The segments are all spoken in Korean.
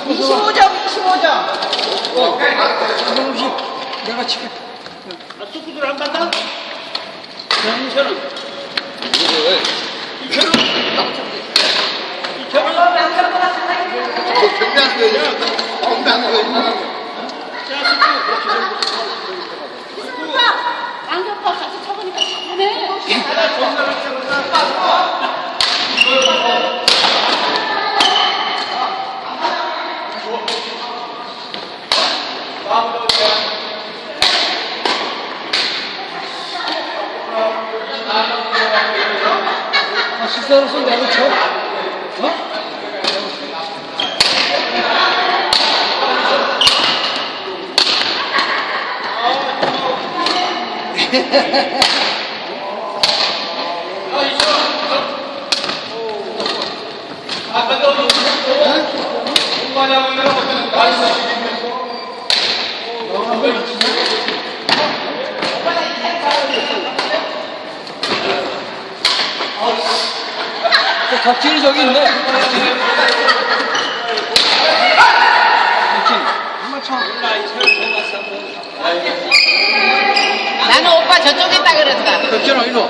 25점, 25점. 상관없이 내가 칠게. 뚝뚝을 한번 더? 안경과 같이 쳐보니까 잘하네. 아, 식사로서 내가 쳐. 어? 그 덕질이 저기 있네. 덕질. 한번 쳐. 나는 오빠 저쪽에 있다 그랬다. 덕질아, 이리 와.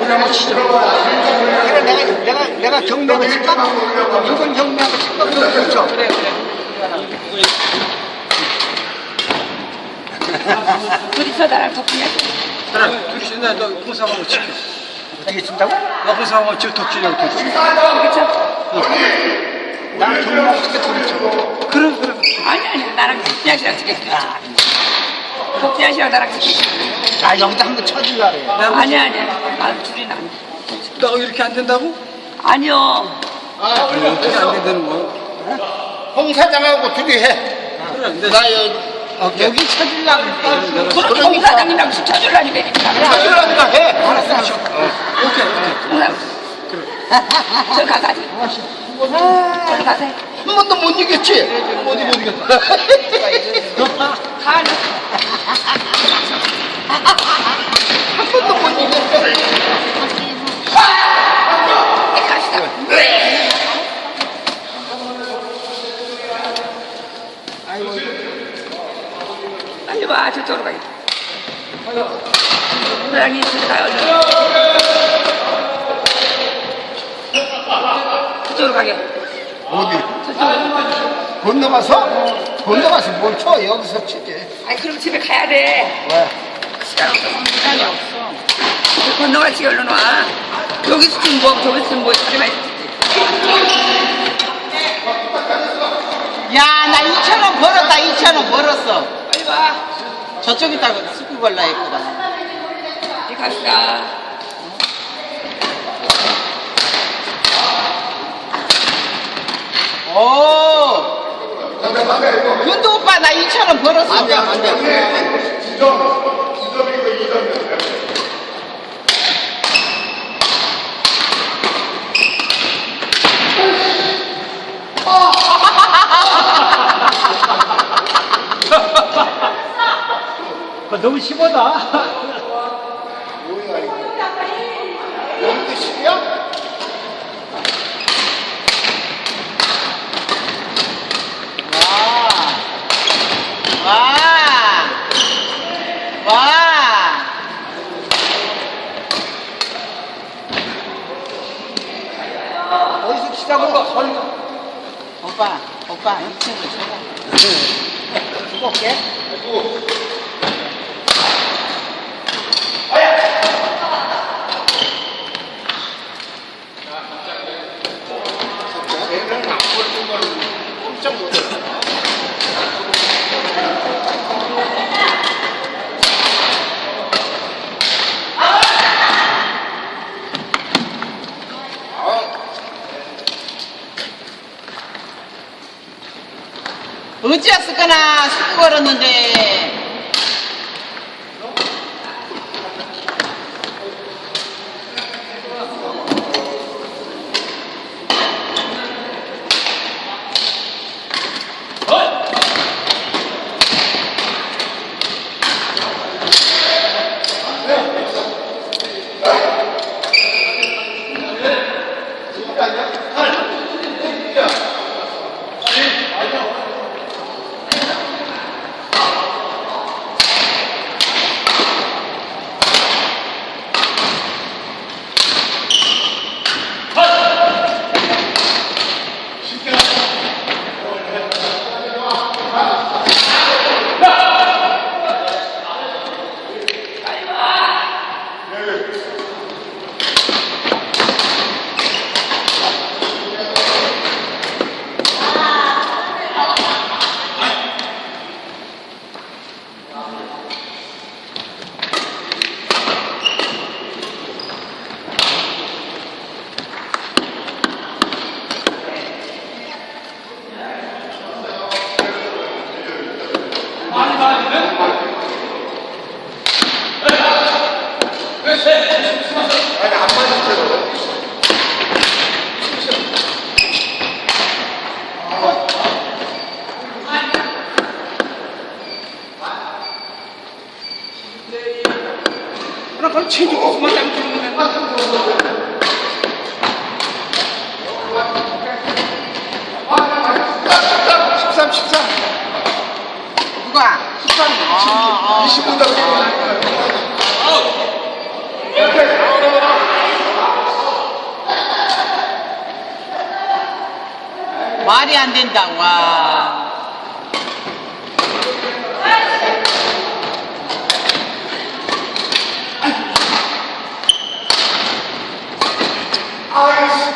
우리 한번 치자. 그래 내가 내가 내가 경매하고 칠까? 이건 경매하고 칠까? 그렇죠. 그래, 그래. 둘이서 나랑 덕분에 그래, 둘이 신나, 너 홍상하고 칠게. 어떻게 친다고? 너 홍상하고 저 덕질이랑 덕질. 나는 경매하고 칠까? 둘이 쳐. 그래, 그래. 아니 아니 나랑 덕분에 씨랑 찍게. 나랑 찍게. 자 여기다 한 번 쳐주려 그래. 아니 아니 아 둘이 난. 너 이렇게 안 된다고? 아니요. 아니, 어떻게 안 된다는 거야? 홍 사장하고 둘이 해. 그래, 근데 나 여기 여기 쳐주려고 그래. 그럼 동 사장님이랑 붙여주려니까 이렇게 나가. 쳐주려니까 해. 알았어. 오케이, 오케이. 저 가가지. 가세요. 한 번도 못 이겼지? 어디 못 이겼다. 가. 한 번도 못 이겼어. 빨리 와 저쪽으로 가겠다. 사장님 저리 가요. 얼른. 저쪽으로 가게. 어디? 저쪽으로. 건너가서? 건너가서 뭘 쳐? 여기서 치지. 아니 그럼 집에 가야 돼. 왜? 시간 없어. 시간이 없어. 저 건너가지 얼른 와. 여기서 좀 뭐, 저기서 좀 뭐, 소리만 있지. 야, 나 2,000원 벌었다, 2,000원 벌었어. 빨리 와. 저쪽 있다가 스쿨 벌라 했구나. 이리 갑시다. 오! 근도 오빠, 나 2,000원 벌었어. 안 돼, 안 돼. 너무 심하다. 여기도 십이야? 와. 와. 와. 어디서 치자고? 오빠, 오빠, 2,000원 줘 어찌였을까나 스쿨 벌었는데. பாதுகாக்கிற 누가? 13, 아, 25 다. 말이 안 된다, 와. 뭐야,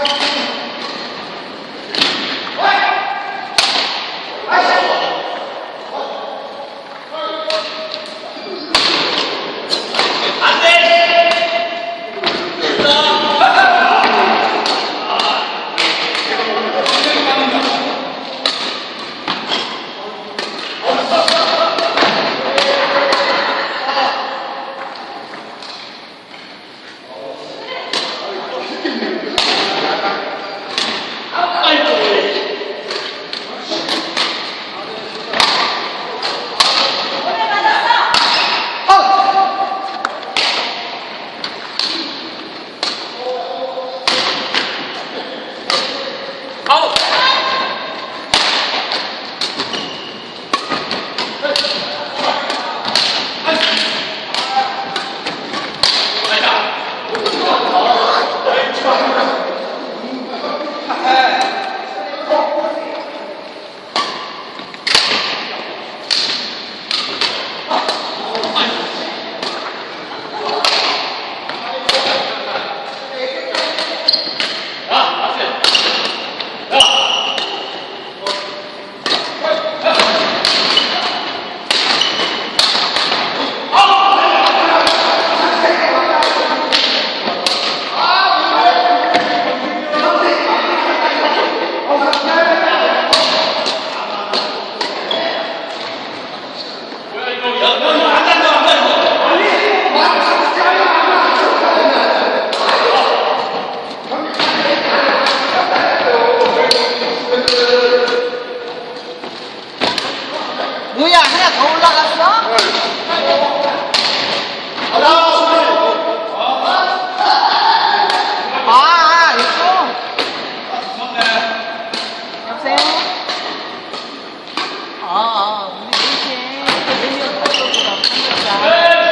아, 아, 우리 넷이 내년 발표보다.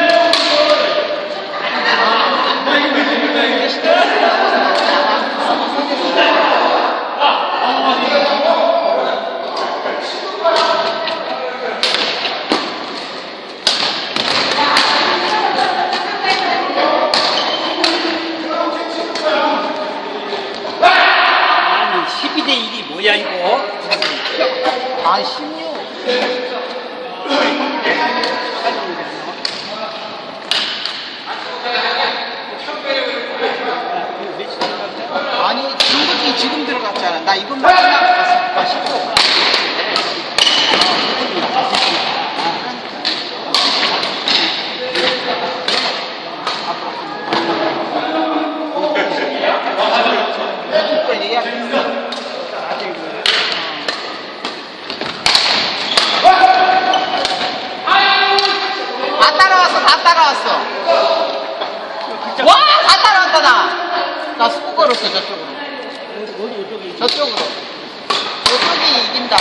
아니 12대 1이 뭐야 이거? 아, 16. 아니, 중국이 지금 들어갔잖아. 나 이것만 끝나고 갔으니까 다 따라왔어. 와, 다 따라왔다, 나. 나 수고 걸었어, 저쪽으로. 저쪽으로. 저쪽이 이긴다.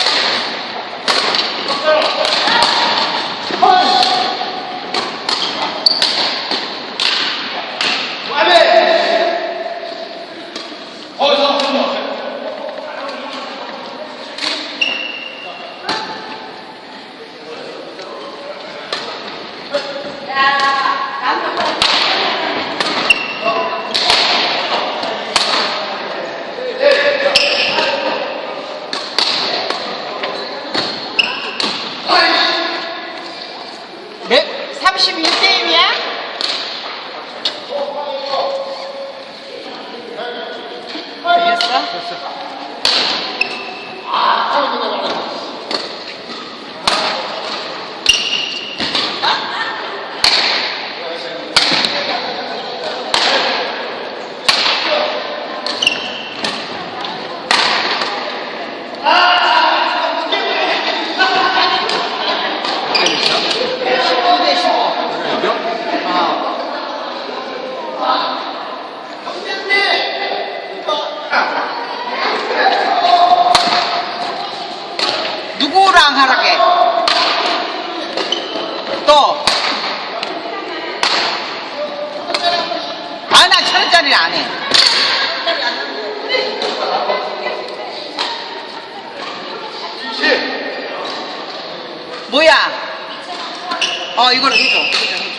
Gracias. 편안하게 또. 아나 천원짜리 안해. 뭐야? 어 이걸 해줘, 이걸 해줘.